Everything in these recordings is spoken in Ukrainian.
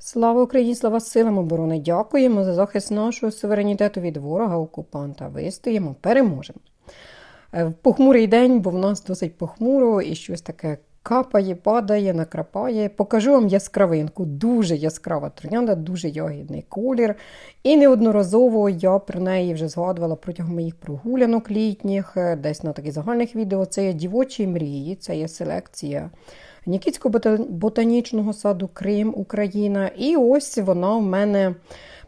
Слава Україні, слава силам оборони! Дякуємо за захист нашого суверенітету від ворога окупанта. Вистоїмо, переможемо. Е, В похмурий день, бо в нас досить похмуро і щось таке капає, падає, накрапає. Покажу вам яскравинку. Дуже яскрава троянда, дуже ягідний колір. І неодноразово я про неї вже згадувала протягом моїх прогулянок літніх, е, десь на таких загальних відео. Це є дівочі мрії, це є селекція. Нікітського бота- ботанічного саду Крим, Україна. І ось вона в мене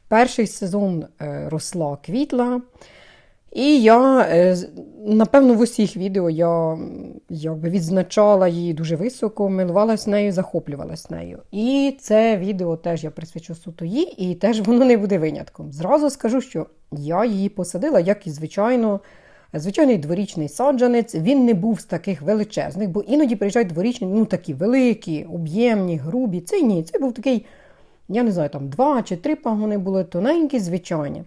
перший сезон е, росла, квітла. І я, е, напевно, в усіх відео я якби відзначала її дуже високо, милувалась нею, захоплювалась нею. І це відео теж я присвячу суто їй, і теж воно не буде винятком. Зразу скажу, що я її посадила, як і звичайно. Звичайний дворічний саджанець, він не був з таких величезних, бо іноді приїжджають дворічні, ну такі великі, об'ємні, грубі. Це ні, це був такий, я не знаю, там два чи три пагони були тоненькі, звичайні.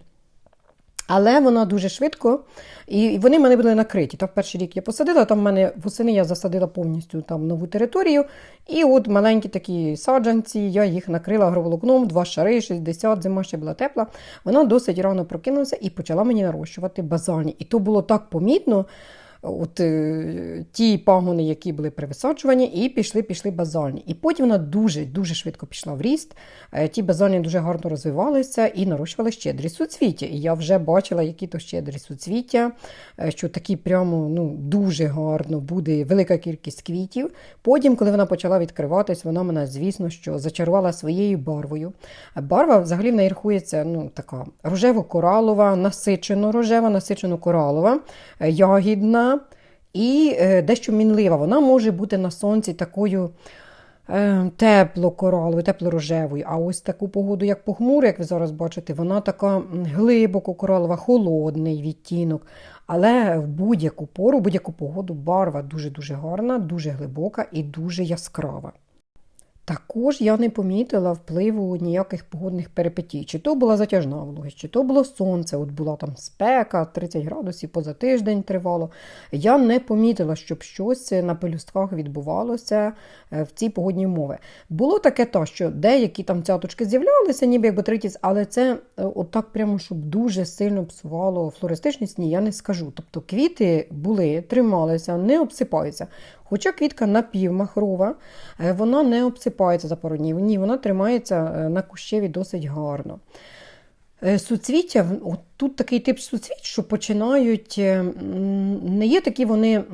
Але вона дуже швидко, і вони в мене були накриті. Та в перший рік я посадила, там в мене восени я засадила повністю там нову територію. І от маленькі такі саджанці, я їх накрила агроволокном, два шари, 60, зима ще була тепла. Вона досить рано прокинулася і почала мені нарощувати базальні. І то було так помітно. От е, ті пагони, які були привисаджувані, і пішли, пішли базальні. І потім вона дуже дуже швидко пішла в ріст. Е, ті базальні дуже гарно розвивалися і нарощували щедрі суцвіття. І я вже бачила, які то щедрі суцвіття, е, що такі прямо ну, дуже гарно буде велика кількість квітів. Потім, коли вона почала відкриватись, вона мене, звісно, що зачарувала своєю барвою. Барва взагалі в неї рахується ну, така рожево-коралова, насичено-рожева, насичено-коралова, е, ягідна і е, дещо мінлива. Вона може бути на сонці такою е, тепло-кораловою, тепло-рожевою. А ось таку погоду, як похмура, як ви зараз бачите, вона така глибоко коралова, холодний відтінок. Але в будь-яку пору, в будь-яку погоду барва дуже-дуже гарна, дуже глибока і дуже яскрава. Також я не помітила впливу ніяких погодних перипетій. Чи то була затяжна вологість, чи то було сонце, от була там спека, 30 градусів поза тиждень тривало. Я не помітила, щоб щось на пелюстках відбувалося е, в ці погодні умови. Було таке то, що деякі там цяточки з'являлися, ніби як ботритіс, але це е, отак прямо, щоб дуже сильно псувало флористичність, ні, я не скажу. Тобто квіти були, трималися, не обсипаються. Хоча квітка напівмахрова, е, вона не обсипається за пару днів. Ні, вона тримається е, на кущеві досить гарно. Е, Суцвіття, от тут такий тип суцвіт, що починають, е, не є такі вони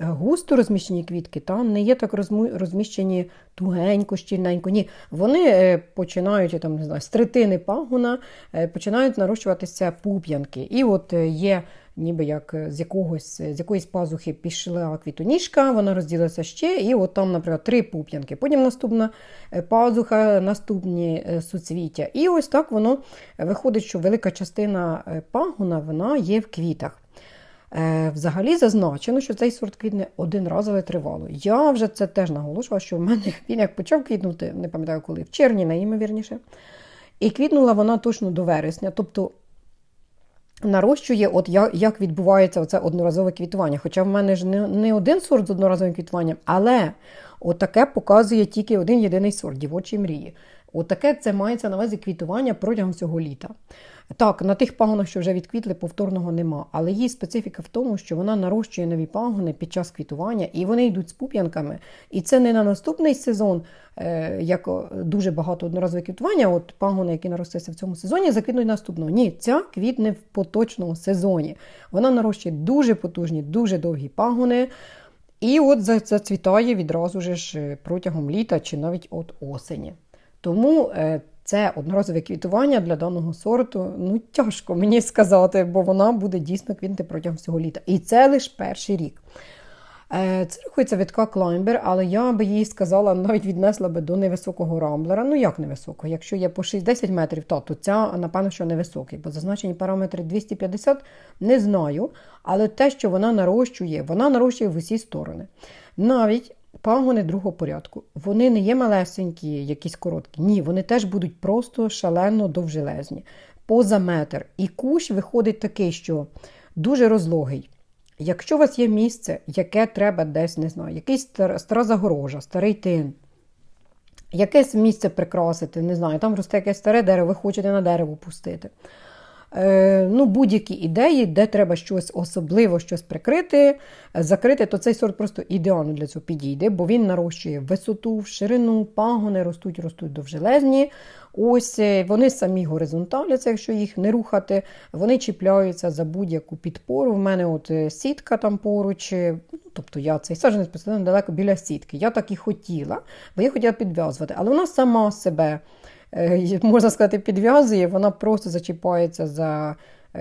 густо розміщені квітки, та? не є так розміщені тугенько, щільненько. Ні, вони починають там, не знаю, з третини пагона, е, починають нарощуватися пуп'янки. І от є ніби як е, з якогось з якоїсь пазухи пішла квітоніжка, вона розділилася ще, і от там, наприклад, три пуп'янки. Потім наступна е, пазуха, наступні е, суцвіття. І ось так воно е, виходить, що велика частина е, пагона вона є в квітах. Е, Взагалі зазначено, що цей сорт квітне один раз, але тривало. Я вже це теж наголошувала, що в мене він як почав квітнути, не пам'ятаю коли, в червні, найімовірніше. І квітнула вона точно до вересня. Тобто нарощує, от як, як відбувається оце одноразове квітування. Хоча в мене ж не, не один сорт з одноразовим квітуванням, але отаке показує тільки один єдиний сорт дівочі мрії. Отаке це мається на увазі квітування протягом всього літа. Так, на тих пагонах, що вже відквітли, повторного нема. Але її специфіка в тому, що вона нарощує нові пагони під час квітування, і вони йдуть з пуп'янками. І це не на наступний сезон, е, як дуже багато одноразове квітування. От пагони, які наростилися в цьому сезоні, заквітнуть наступного. Ні, ця квітне в поточному сезоні. Вона нарощує дуже потужні, дуже довгі пагони. І от зацвітає відразу ж е, протягом літа чи навіть от осені. Тому е, це одноразове квітування для даного сорту, ну тяжко мені сказати, бо вона буде дійсно квітнути протягом всього літа. І це лише перший рік. Е, Це рахується витка клаймбер, але я би їй сказала, навіть віднесла би до невисокого рамблера. Ну як невисокого? Якщо є по 6-10 метрів, то, то ця, напевно, що невисокий, бо зазначені параметри 250 не знаю. Але те, що вона нарощує, вона нарощує в усі сторони. Навіть пагони другого порядку. Вони не є малесенькі, якісь короткі. Ні, вони теж будуть просто шалено довжелезні, поза метр. І кущ виходить такий, що дуже розлогий. Якщо у вас є місце, яке треба десь, не знаю, якийсь стар- стара загорожа, старий тин, якесь місце прикрасити, не знаю, там росте якесь старе дерево, ви хочете на дерево пустити. Е, ну, Будь-які ідеї, де треба щось особливо щось прикрити, закрити, то цей сорт просто ідеально для цього підійде, бо він нарощує висоту, в ширину, пагони ростуть, ростуть довжелезні. Ось е, вони самі горизонталяться, якщо їх не рухати, вони чіпляються за будь-яку підпору. В мене от е, сітка там поруч, ну, тобто я цей саджанець посадила далеко біля сітки. Я так і хотіла, бо я хотіла підв'язувати, але вона сама себе. Можна сказати, підв'язує, вона просто зачіпається за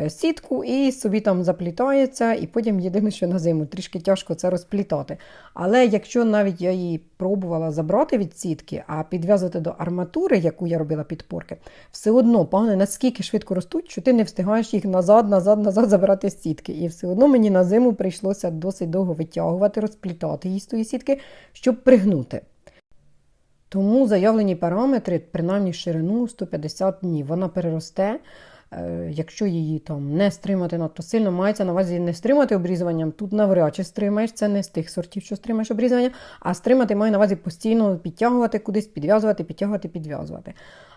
сітку і собі там заплітається, і потім єдине, що на зиму трішки тяжко це розплітати. Але якщо навіть я її пробувала забрати від сітки, а підв'язати до арматури, яку я робила підпорки, все одно пагони наскільки швидко ростуть, що ти не встигаєш їх назад, назад, назад забирати з сітки. І все одно мені на зиму прийшлося досить довго витягувати, розплітати її з тої сітки, щоб пригнути. Тому заявлені параметри, принаймні ширину 150 днів, вона переросте. Е, якщо її там не стримати надто сильно, мається на увазі не стримати обрізуванням, тут навряд чи стримаєш, це не з тих сортів, що стримаєш обрізування, а стримати має на увазі постійно підтягувати кудись, підв'язувати, підтягувати, підв'язувати.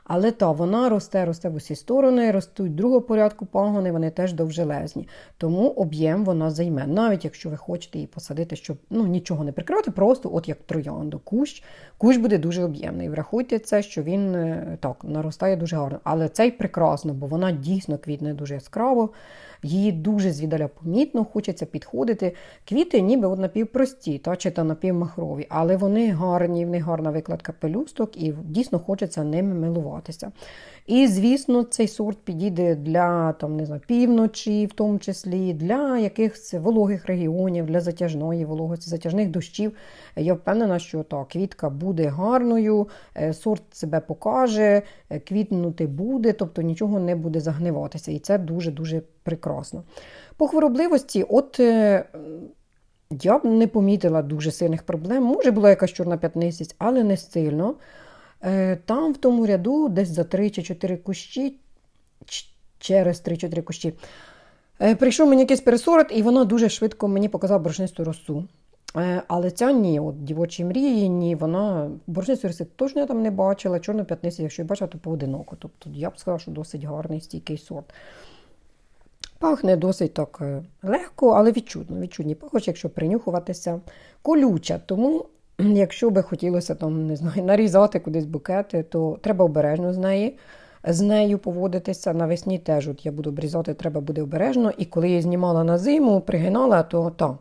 Але та вона росте, росте в усі сторони, ростуть другого порядку пагони, вони теж довжелезні. Тому об'єм вона займе. Навіть якщо ви хочете її посадити, щоб ну, нічого не прикривати, просто от як троянду, кущ, кущ буде дуже об'ємний. Врахуйте це, що він е, так наростає дуже гарно. Але цей прекрасно, бо вона дійсно квітне дуже яскраво. Її дуже звідаля помітно, хочеться підходити. Квіти ніби от напівпрості, та, чи та напівмахрові, але вони гарні, в них гарна викладка пелюсток і дійсно хочеться ними милуватися. І, звісно, цей сорт підійде для там, не знаю, півночі, в тому числі, для якихось вологих регіонів, для затяжної вологості, затяжних дощів. Я впевнена, що так, квітка буде гарною, е, сорт себе покаже, е, квітнути буде, тобто нічого не буде загниватися. І це дуже-дуже прекрасно. По хворобливості, от. Е, я б не помітила дуже сильних проблем. Може, була якась чорна п'ятнистість, але не сильно. Е, там, в тому ряду, десь за 3 чи 4 кущі, через 3-4 кущі, е, прийшов мені якийсь пересорот, і вона дуже швидко мені показала борошнисту росу. Але ця ні, от дівочі мрії, ні, вона борошнисту роси точно я там не бачила, чорну п'ятницю, якщо я бачила, то поодиноко. Тобто я б сказала, що досить гарний стійкий сорт. Пахне досить так легко, але відчутно. Відчутні пахощі, якщо принюхуватися. Колюча, тому Якщо би хотілося там, не знаю, нарізати кудись букети, то треба обережно з неї. З нею поводитися навесні теж. От я буду обрізати, треба буде обережно. І коли я знімала на зиму, пригинала, то та,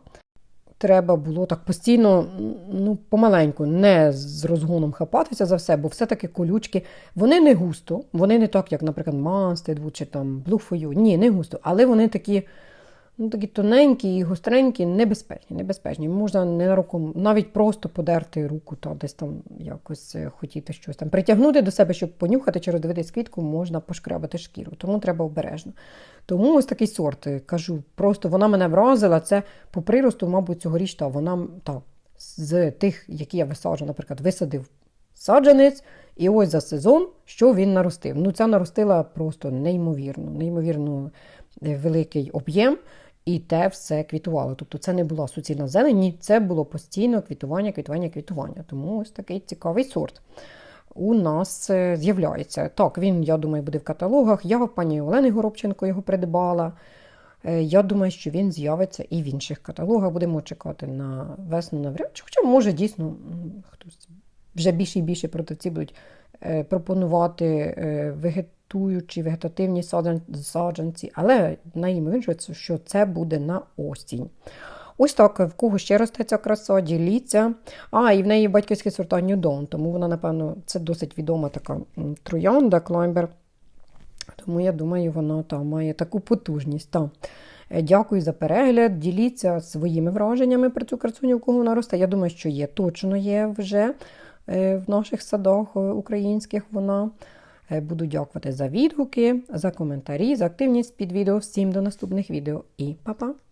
треба було так постійно, ну, помаленьку, не з розгоном хапатися за все, бо все-таки колючки, вони не густо, вони не так, як, наприклад, Мастедву чи там Блуфою. Ні, не густо, але вони такі Ну, Такі тоненькі і гостренькі, небезпечні. небезпечні. Можна ненароком навіть просто подерти руку, та десь там якось е, хотіти щось там притягнути до себе, щоб понюхати чи роздивитись квітку, можна пошкрябати шкіру. Тому треба обережно. Тому ось такий сорт, е, кажу, просто вона мене вразила. Це по приросту, мабуть, цьогоріч та вона та, з тих, які я висаджу, наприклад, висадив саджанець, і ось за сезон, що він наростив. Ну, ця наростила просто неймовірно, неймовірно е, великий об'єм. І те все квітувало. Тобто це не була суцільна зелень, ні, це було постійно квітування, квітування, квітування. Тому ось такий цікавий сорт у нас е, з'являється. Так, він, я думаю, буде в каталогах. Я в пані Олени Горобченко його придбала. Е, я думаю, що він з'явиться і в інших каталогах. Будемо чекати на весну навряд. Хоча, може, дійсно, хтось вже більше і більше продавці будуть е, пропонувати вегет вегетуючі вегетативні саджанці, але найімовірніше, що це буде на осінь. Ось так, в кого ще росте ця краса, діліться. А, і в неї батьківський сорта Ньюдон, тому вона, напевно, це досить відома така троянда, клаймбер. Тому я думаю, вона там має таку потужність. Та. Е, дякую за перегляд. Діліться своїми враженнями про цю красуню, в кого вона росте. Я думаю, що є, точно є вже е, в наших садах е, українських вона. Е, буду дякувати за відгуки, за коментарі, за активність під відео. Всім до наступних відео і па-па!